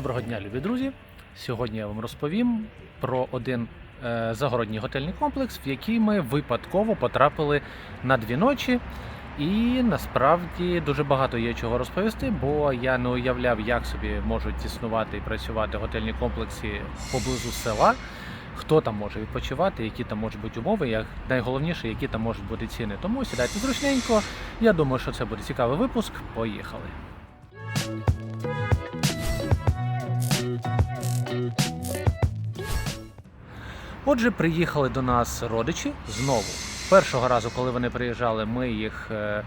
Доброго дня, любі друзі! Сьогодні я вам розповім про один е, загородній готельний комплекс, в який ми випадково потрапили на дві ночі. І насправді дуже багато є чого розповісти, бо я не уявляв, як собі можуть існувати і працювати готельні комплекси поблизу села. Хто там може відпочивати, які там можуть бути умови, як найголовніше, які там можуть бути ціни. Тому сідайте зручненько. Я думаю, що це буде цікавий випуск. Поїхали. Отже, приїхали до нас родичі знову. Першого разу, коли вони приїжджали, ми їх е,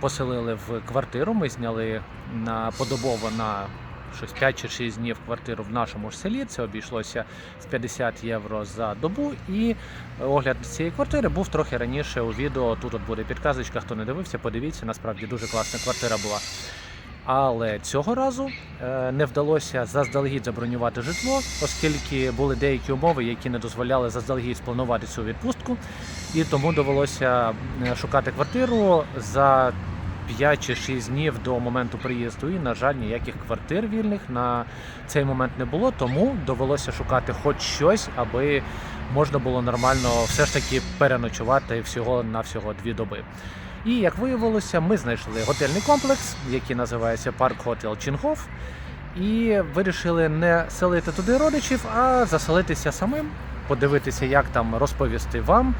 поселили в квартиру. Ми зняли на подобово на щось 5 чи 6 днів квартиру в нашому ж селі. Це обійшлося в 50 євро за добу. І огляд цієї квартири був трохи раніше у відео. Тут от буде підказочка. Хто не дивився, подивіться. Насправді дуже класна квартира була. Але цього разу е, не вдалося заздалегідь забронювати житло, оскільки були деякі умови, які не дозволяли заздалегідь спланувати цю відпустку. І тому довелося е, шукати квартиру за 5 чи 6 днів до моменту приїзду. І, на жаль, ніяких квартир вільних на цей момент не було. Тому довелося шукати хоч щось, аби можна було нормально все ж таки переночувати всього на всього дві доби. І як виявилося, ми знайшли готельний комплекс, який називається Парк Хотел Чінгоф. І вирішили не селити туди родичів, а заселитися самим, подивитися, як там розповісти вам,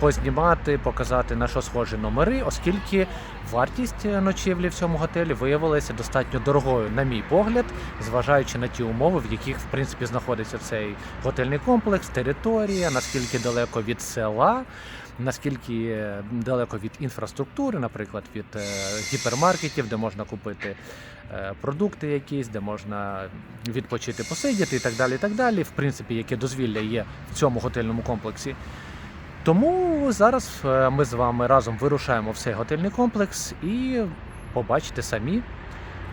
познімати, показати на що схожі номери, оскільки вартість ночівлі в цьому готелі виявилася достатньо дорогою, на мій погляд, зважаючи на ті умови, в яких в принципі знаходиться цей готельний комплекс, територія, наскільки далеко від села наскільки далеко від інфраструктури, наприклад, від е, гіпермаркетів, де можна купити е, продукти якісь, де можна відпочити, посидіти і так далі. і так далі. В принципі, яке дозвілля є в цьому готельному комплексі. Тому зараз е, ми з вами разом вирушаємо в цей готельний комплекс і побачите самі,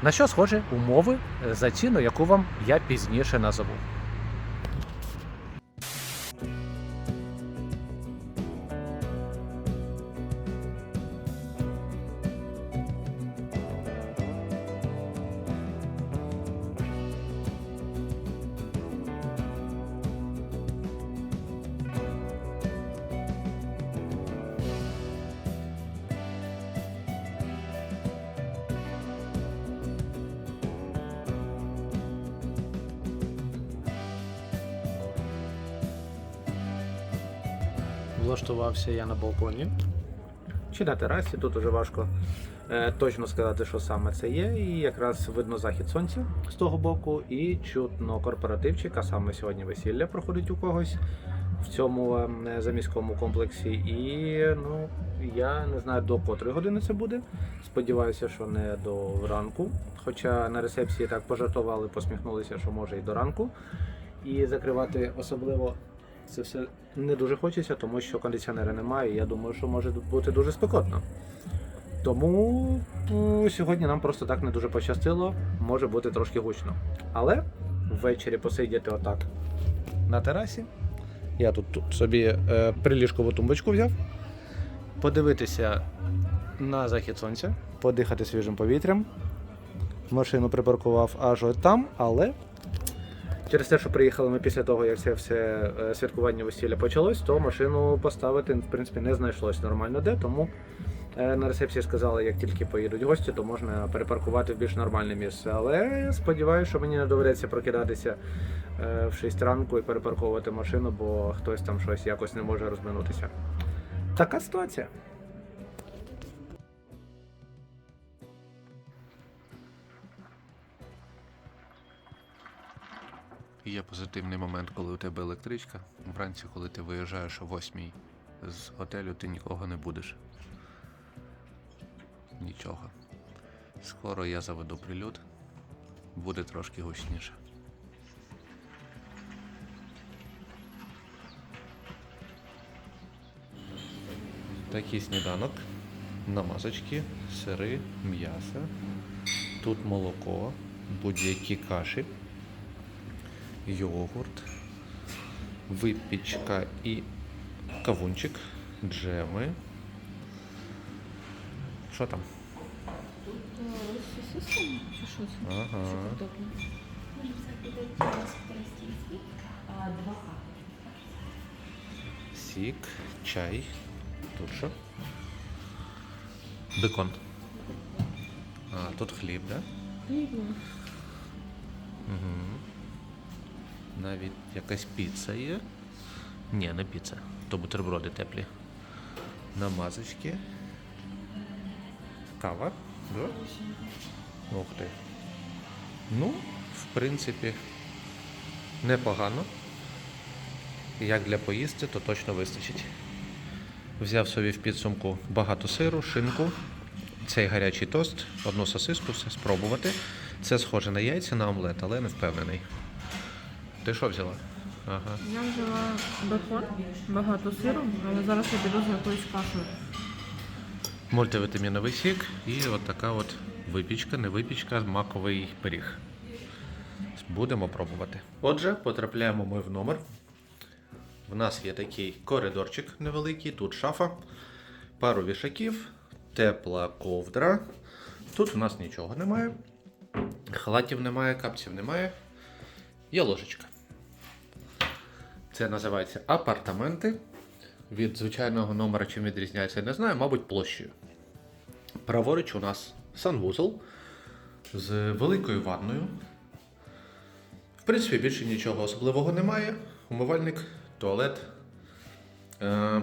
на що схожі умови за ціну, яку вам я пізніше назову. Влаштувався я на балконі. Чи на терасі, тут уже важко е, точно сказати, що саме це є. І якраз видно захід сонця з того боку, і чутно корпоративчик, а саме сьогодні весілля проходить у когось в цьому е, заміському комплексі. І ну, я не знаю до котрої години це буде. Сподіваюся, що не до ранку. Хоча на рецепції так пожартували, посміхнулися, що може і до ранку. І закривати особливо це все не дуже хочеться, тому що кондиціонера немає. і Я думаю, що може бути дуже спекотно. Тому е, сьогодні нам просто так не дуже пощастило, може бути трошки гучно. Але ввечері посидіти отак на терасі. Я тут, тут собі е, приліжкову тумбочку взяв, подивитися на захід сонця, подихати свіжим повітрям. Машину припаркував аж от там, але Через те, що приїхали ми після того, як це все е, святкування весілля почалось, то машину поставити в принципі не знайшлось нормально де. Тому е, на рецепції сказали, як тільки поїдуть гості, то можна перепаркувати в більш нормальне місце. Але сподіваюся, що мені не доведеться прокидатися е, в 6 ранку і перепарковувати машину, бо хтось там щось якось не може розминутися. Така ситуація. Є позитивний момент, коли у тебе електричка. Вранці, коли ти виїжджаєш о 8 з готелю, ти нікого не будеш. Нічого. Скоро я заведу прильот. Буде трошки гучніше. Такий сніданок. Намазочки, сири, м'ясо. Тут молоко, будь-які каші йогурт, випічка і кавунчик, джеми. Що там? Сосиски чи що це? Ага. Чи картопля? Це буде по-російськи. А, Два капи. Сік, чай. Тут що? Бекон. А, тут хліб, да? Угу. Навіть якась піца є. Ні, не піца. То бутерброди теплі. Намазочки. Кава. Да? Ух ти. Ну, в принципі, непогано. Як для поїсти, то точно вистачить. Взяв собі в підсумку багато сиру, шинку, цей гарячий тост, одну сосиску, все спробувати. Це схоже на яйця, на омлет, але не впевнений. Ти що взяла? Ага. Я взяла бекон, багато сиру, але зараз я піду за якоюсь кашею. Мультивітаміновий сік і от така от випічка, не випічка, маковий пиріг. Будемо пробувати. Отже, потрапляємо ми в номер. В нас є такий коридорчик невеликий, тут шафа, пару вішаків, тепла ковдра. Тут у нас нічого немає. Халатів немає, капців немає. Є ложечка. Це називається апартаменти. Від звичайного номера чим відрізняється, не знаю, мабуть, площею. Праворуч у нас санвузол з великою ванною. В принципі, більше нічого особливого немає. Умивальник, туалет. Е,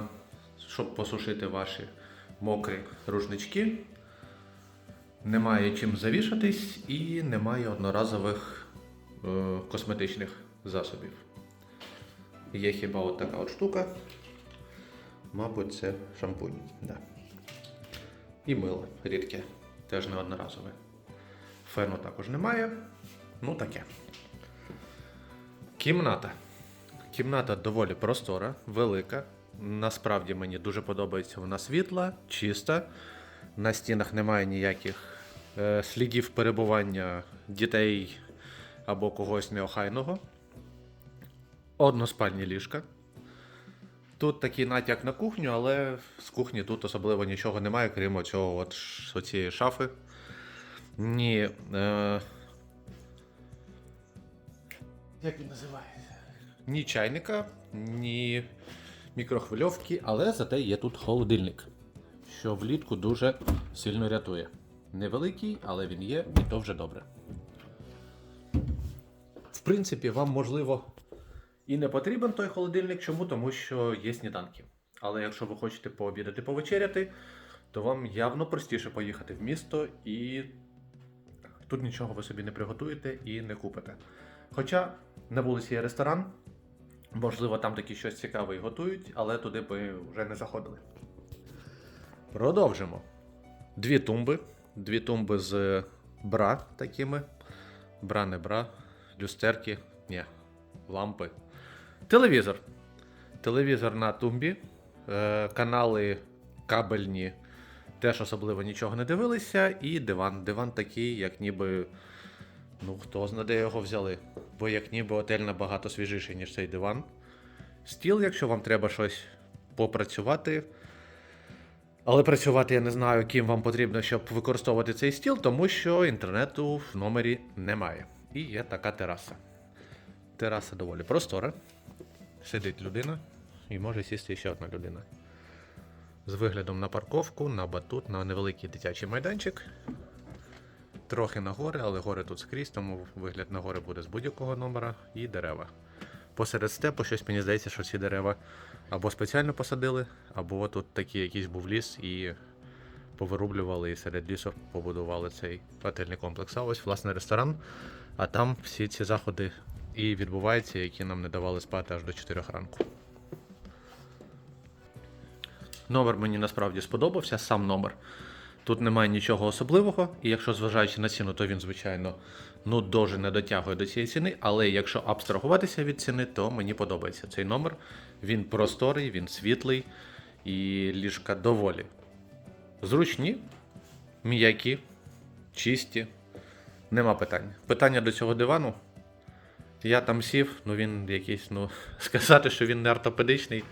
щоб посушити ваші мокрі рушнички. Немає чим завішатись і немає одноразових е, косметичних засобів. Є хіба от така от штука. Мабуть, це шампунь. Да. І мило рідке, теж не одноразове. Фену також немає. Ну таке. Кімната. Кімната доволі простора, велика. Насправді мені дуже подобається вона світла, чиста. На стінах немає ніяких е, слідів перебування дітей або когось неохайного. Односпальні ліжка. Тут такий натяк на кухню, але з кухні тут особливо нічого немає, крім оцього от оцієї шафи. Ні. Е... Як він називається? Ні чайника, ні мікрохвильовки, але зате є тут холодильник, що влітку дуже сильно рятує. Невеликий, але він є, і то вже добре. В принципі, вам можливо і не потрібен той холодильник. Чому? Тому що є сніданки. Але якщо ви хочете пообідати, повечеряти, то вам явно простіше поїхати в місто і тут нічого ви собі не приготуєте і не купите. Хоча на вулиці є ресторан, можливо, там таки щось цікаве і готують, але туди би вже не заходили. Продовжимо. Дві тумби. Дві тумби з бра такими. Бра не бра, люстерки, ні, лампи. Телевізор. Телевізор на тумбі. Е, канали кабельні. Теж особливо нічого не дивилися. І диван. Диван такий, як ніби. Ну, хто знає, де його взяли. Бо як ніби отель набагато свіжіший, ніж цей диван. Стіл, якщо вам треба щось попрацювати. Але працювати я не знаю, ким вам потрібно, щоб використовувати цей стіл, тому що інтернету в номері немає. І є така тераса. Тераса доволі простора. Сидить людина і може сісти ще одна людина. З виглядом на парковку, на батут, на невеликий дитячий майданчик. Трохи на гори, але гори тут скрізь, тому вигляд на гори буде з будь-якого номера і дерева. Посеред степу щось мені здається, що ці дерева або спеціально посадили, або тут такий якийсь був ліс і повирублювали і серед лісу побудували цей готельний комплекс. А ось власне ресторан. А там всі ці заходи і відбуваються, які нам не давали спати аж до 4 ранку. Номер мені насправді сподобався, сам номер. Тут немає нічого особливого, і якщо зважаючи на ціну, то він, звичайно, ну дуже не дотягує до цієї ціни. Але якщо абстрагуватися від ціни, то мені подобається цей номер. Він просторий, він світлий і ліжка доволі зручні, м'які, чисті. Нема питань. Питання до цього дивану. Я там сів, ну він якийсь, ну, сказати, що він не ортопедичний.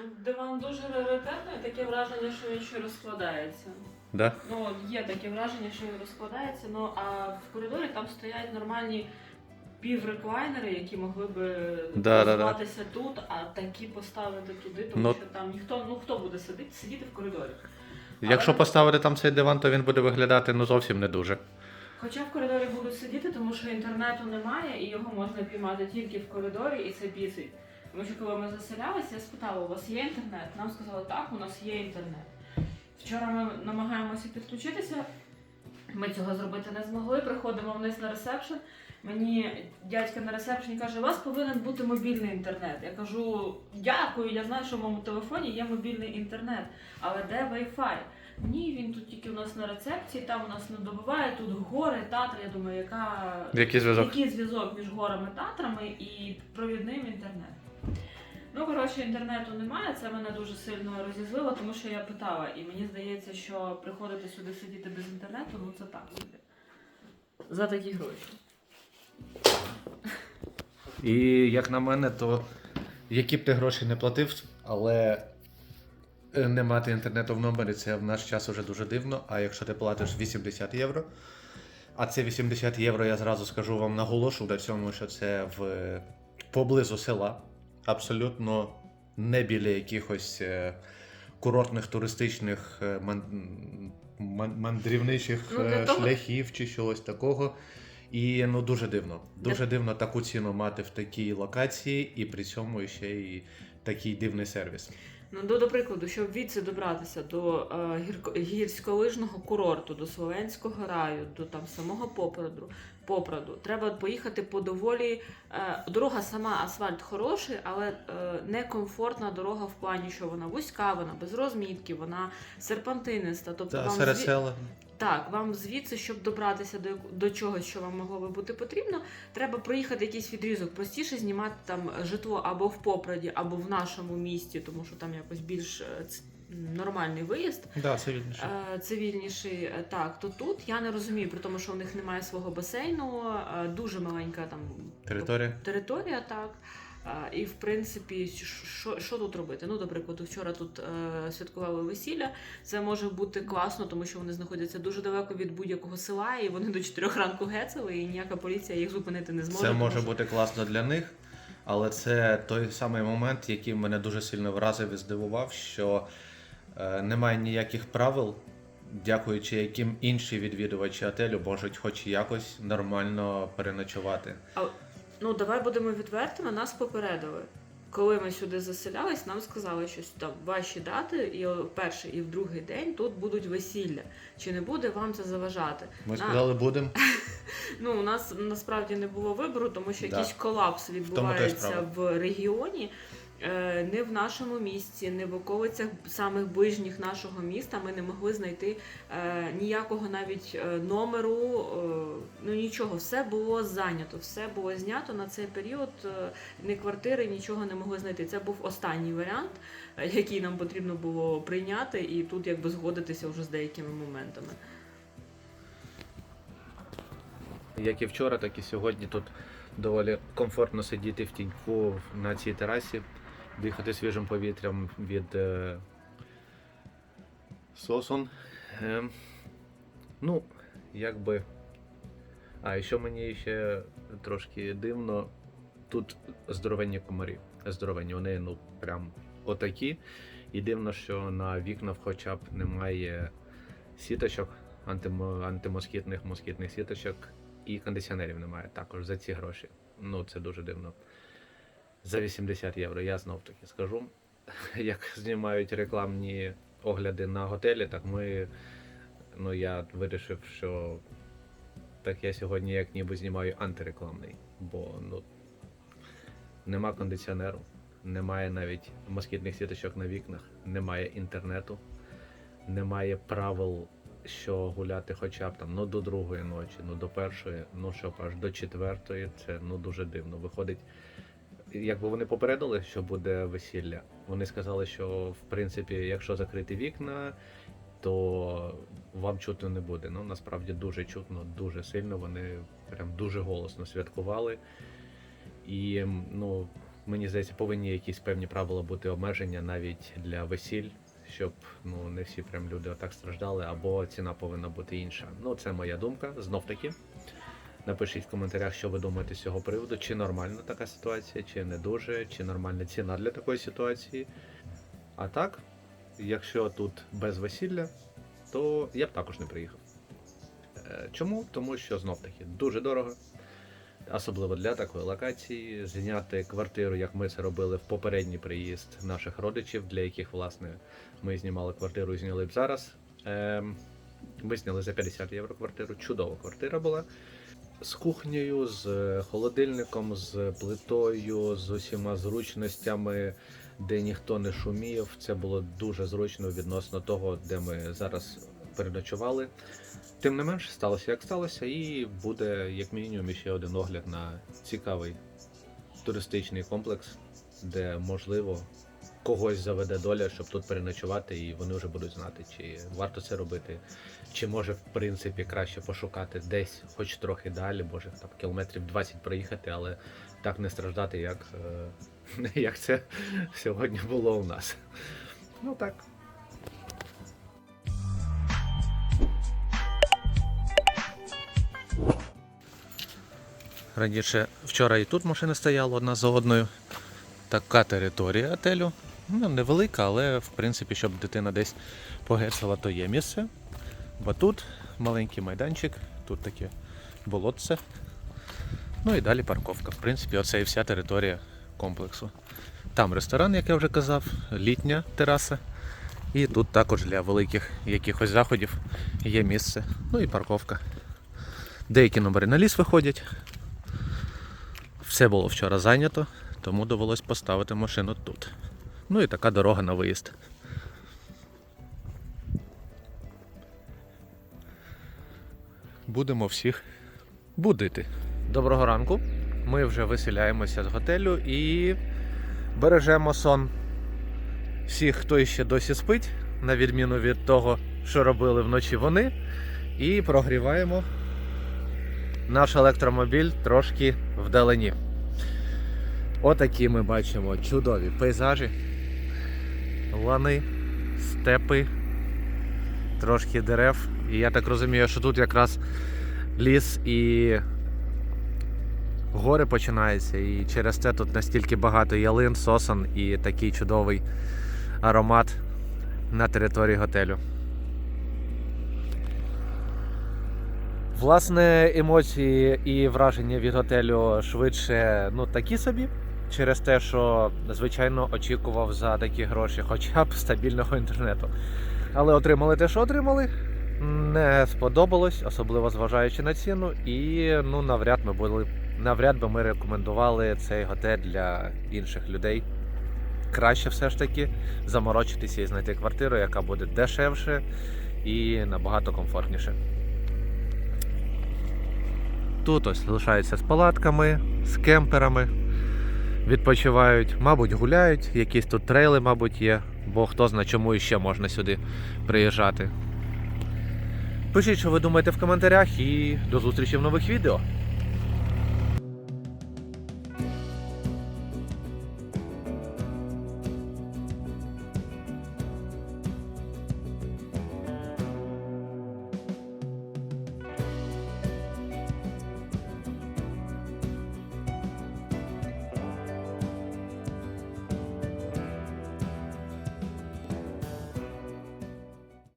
Ну, Диван дуже раритетний, таке враження, що він ще розкладається. Да? Ну, є таке враження, що він розкладається, ну а в коридорі там стоять нормальні півреклайнери, які могли би Да, да, да. базуватися тут, а такі поставити туди, тому Ну- що там ніхто, ну хто буде сидіти, сидіти в коридорі. Якщо Але- поставити там цей диван, то він буде виглядати ну зовсім не дуже. Хоча в коридорі будуть сидіти, тому що інтернету немає, і його можна піймати тільки в коридорі, і це бісить. Тому що коли ми заселялися, я спитала, у вас є інтернет? Нам сказали, так, у нас є інтернет. Вчора ми намагаємося підключитися. Ми цього зробити не змогли. Приходимо вниз на ресепшн. Мені дядька на ресепшені каже, у вас повинен бути мобільний інтернет. Я кажу, дякую, я знаю, що в моєму телефоні є мобільний інтернет, але де Wi-Fi? Ні, він тут тільки у нас на рецепції, там у нас не добиває, тут гори, татри. Я думаю, яка Який зв'язок? який зв'язок між горами татрами і провідним інтернетом. Ну, коротше, інтернету немає, це мене дуже сильно розізлило, тому що я питала, і мені здається, що приходити сюди сидіти без інтернету, ну це так собі. За такі гроші. І як на мене, то які б ти гроші не платив, але не мати інтернету в номері це в наш час уже дуже дивно. А якщо ти платиш 80 євро, а це 80 євро, я зразу скажу вам наголошу на цьому, що це в поблизу села, абсолютно не біля якихось е, курортних туристичних е, ман- ман- мандрівничих Ну, е, шляхів чи чогось такого. І ну дуже дивно. Дуже дивно таку ціну мати в такій локації, і при цьому ще й такий дивний сервіс. Ну, до, до прикладу, щоб відси добратися до е, гірськолижного курорту, до Словенського раю, до там самого Попраду, Попраду, треба поїхати по доволі. Е, дорога сама асфальт хороший, але е, некомфортна дорога в плані, що вона вузька, вона без розмітки, вона серпантиниста. Тобто Та там серед зві- села. Так, вам звідси, щоб добратися до, до чогось, що вам могло би бути потрібно, треба проїхати якийсь відрізок. Простіше знімати там житло або в Попраді, або в нашому місті, тому що там якось більш е, нормальний виїзд, Да, це вільніше. е, цивільніший. Е, Так, то тут я не розумію, при тому, що у них немає свого басейну, е, дуже маленька там Територія. територія, так. А, І в принципі, що, що тут робити? Ну, до прикладу, вчора тут е, святкували весілля. Це може бути класно, тому що вони знаходяться дуже далеко від будь-якого села, і вони до 4 ранку гецели, і ніяка поліція їх зупинити не зможе. Це може що- бути класно для них, але це той самий момент, який мене дуже сильно вразив і здивував, що е, немає ніяких правил, дякуючи яким інші відвідувачі отелю можуть хоч якось нормально переночувати. Ну, давай будемо відвертими, нас попередили. Коли ми сюди заселялись, нам сказали, що там ваші дати, і перший, і в другий день тут будуть весілля. Чи не буде вам це заважати? Ми На- сказали, будемо. Ну, у нас насправді не було вибору, тому що Да. якийсь колапс відбувається в регіоні. Е, Не в нашому місті, не в околицях самих ближніх нашого міста. Ми не могли знайти е, ніякого навіть е, номеру, ну нічого, все було зайнято, все було знято на цей період. Ні квартири, нічого не могли знайти. Це був останній варіант, який нам потрібно було прийняти, і тут якби згодитися вже з деякими моментами. Як і вчора, так і сьогодні тут доволі комфортно сидіти в тіньку на цій терасі, дихати свіжим повітрям від е, сосон. Е, ну, якби. А і що мені ще трошки дивно, тут здоровенні комарі. Здоровенні, вони ну прям отакі. І дивно, що на вікнах хоча б немає сіточок, антимо, антимоскітних москітних сіточок, і кондиціонерів немає також за ці гроші. Ну, це дуже дивно. За 80 євро, я знов таки скажу. Як знімають рекламні огляди на готелі, так ми. Ну, я вирішив, що так я сьогодні як ніби знімаю антирекламний, бо ну, нема кондиціонеру, немає навіть москітних сіточок на вікнах, немає інтернету, немає правил що гуляти хоча б там ну до другої ночі, ну до першої, ну щоб аж до четвертої, це ну дуже дивно. Виходить, якби вони попередили, що буде весілля, вони сказали, що в принципі, якщо закрити вікна, то вам чутно не буде. Ну насправді дуже чутно, дуже сильно. Вони прям дуже голосно святкували. І ну, мені здається, повинні якісь певні правила бути обмеження навіть для весіль, щоб ну не всі прям люди отак страждали, або ціна повинна бути інша. Ну, це моя думка, знов таки. Напишіть в коментарях, що ви думаєте з цього приводу, чи нормальна така ситуація, чи не дуже, чи нормальна ціна для такої ситуації. А так, якщо тут без весілля, то я б також не приїхав. Е, Чому? Тому що знов таки дуже дорого, особливо для такої локації. Зняти квартиру, як ми це робили в попередній приїзд наших родичів, для яких, власне, ми знімали квартиру і зняли б зараз. Ем, Ми зняли за 50 євро квартиру. Чудова квартира була. З кухнею, з е, холодильником, з плитою, з усіма зручностями, де ніхто не шумів. Це було дуже зручно відносно того, де ми зараз переночували. Тим не менш, сталося як сталося, і буде як мінімум ще один огляд на цікавий туристичний комплекс, де можливо когось заведе доля, щоб тут переночувати, і вони вже будуть знати, чи варто це робити, чи може в принципі краще пошукати десь, хоч трохи далі, може там кілометрів 20 проїхати, але так не страждати, як, е, як це сьогодні було у нас. Ну так. Раніше вчора і тут машини стояли одна за одною. Така територія готелю. Ну, невелика, але в принципі, щоб дитина десь погецала, то є місце. Бо тут маленький майданчик, тут таке болотце. Ну і далі парковка. В принципі, оце і вся територія комплексу. Там ресторан, як я вже казав, літня тераса. І тут також для великих якихось заходів є місце. Ну і парковка. Деякі номери на ліс виходять. Все було вчора зайнято, тому довелось поставити машину тут. Ну і така дорога на виїзд. Будемо всіх будити. Доброго ранку. Ми вже виселяємося з готелю і бережемо сон всіх, хто іще досі спить, на відміну від того, що робили вночі вони. І прогріваємо наш електромобіль трошки вдалині. Отакі ми бачимо чудові пейзажі, лани, степи, трошки дерев. І я так розумію, що тут якраз ліс і гори починаються. І через це тут настільки багато ялин, сосон і такий чудовий аромат на території готелю. Власне, емоції і враження від готелю швидше ну, такі собі. Через те, що звичайно очікував за такі гроші, хоча б стабільного інтернету. Але отримали те, що отримали. Не сподобалось, особливо зважаючи на ціну. І ну, навряд ми були, навряд би ми рекомендували цей готель для інших людей. Краще все ж таки заморочитися і знайти квартиру, яка буде дешевше і набагато комфортніше. Тут ось лишаються з палатками, з кемперами, відпочивають, мабуть, гуляють, якісь тут трейли, мабуть, є, бо хто знає, чому іще можна сюди приїжджати. Пишіть, що ви думаєте в коментарях, і до зустрічі в нових відео.